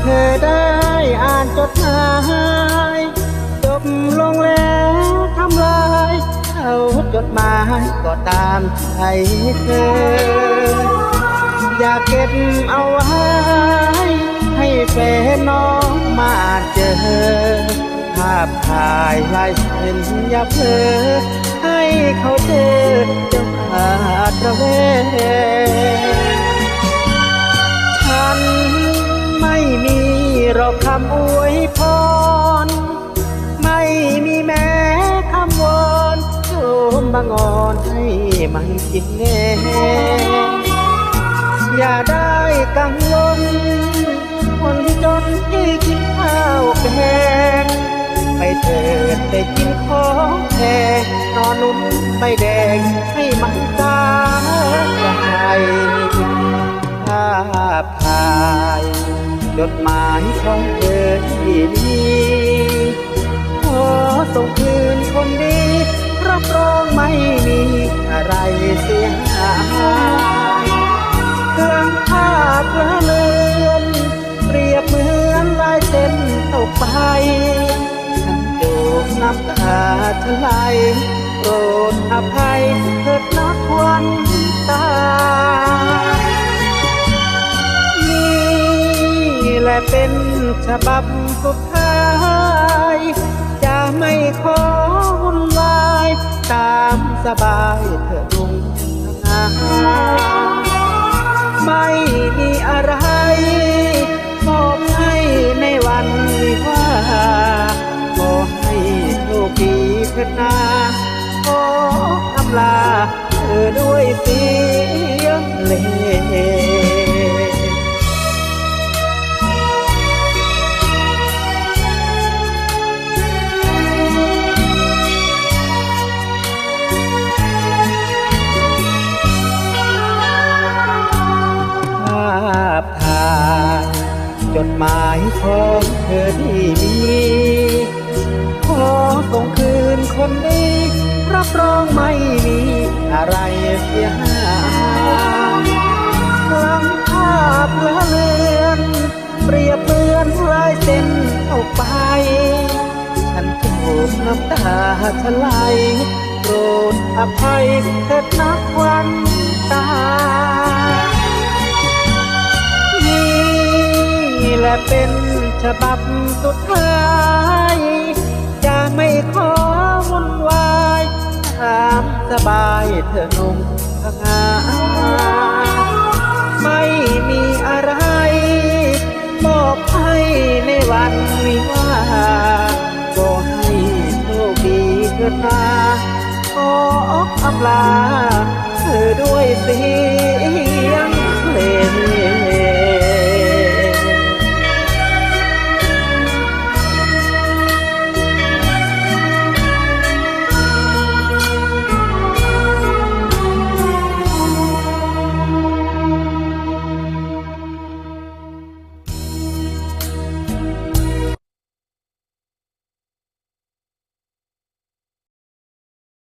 เธอได้อ่านจดหมายจบลงแล้วทำลายเอาจดหมายก็ตามใจเธอ อยากเก็บเอาไว้ ให้แฟนน้องมาเจอ ภาพถ่ายลายเส้นอย่าเพลอ ม่มีหรอกคำอวยพร ไม่มีแม้คำวอนโยมบางอ่อนให้มันกินแน่อย่าได้กังวลคนจนที่กินข้าวแกงไปเถิดไปกินของแพงนอนนุ่มใบแดงให้มันตายภาพถ่าย จดหมายของเธอที่ดีขอส่งคืนคนดีรับรองไม่มีอะไรเสียหายเครื่องภาพละเลือนเปรียบเหมือนลายเส้นตกไปฉันโดกน้ำตาทลายโปรดอภัยเถิดนักวัน แหลเป็นฉบับสุดท้าย จะไม่ขอวุ่นวายตามสบายเถิดลุงทางาไม่มีอะไรมอบให้ในวันวิวาขอให้โชคดีเถิดนาขออำลาเธอด้วยเสียงเพลง หมายของเธอที่มี ขอส่งคืนคนนี้ รับรองไม่มีอะไรเสียหายหลังภาพละเลือน เปรียบเหมือนลายเส้นออกไป ฉันถูกน้ำตาทลายโปรดอภัยเถิดนักวันตา เป็นฉบับสุดท้าย จะไม่ขอวุ่นวายตามสบายเธอหนุ่มพงาไม่มีอะไรมอบให้ในวันวิวาก็ให้โชคดีเถิดนาขออำลาเธอด้วยเสียงเพลง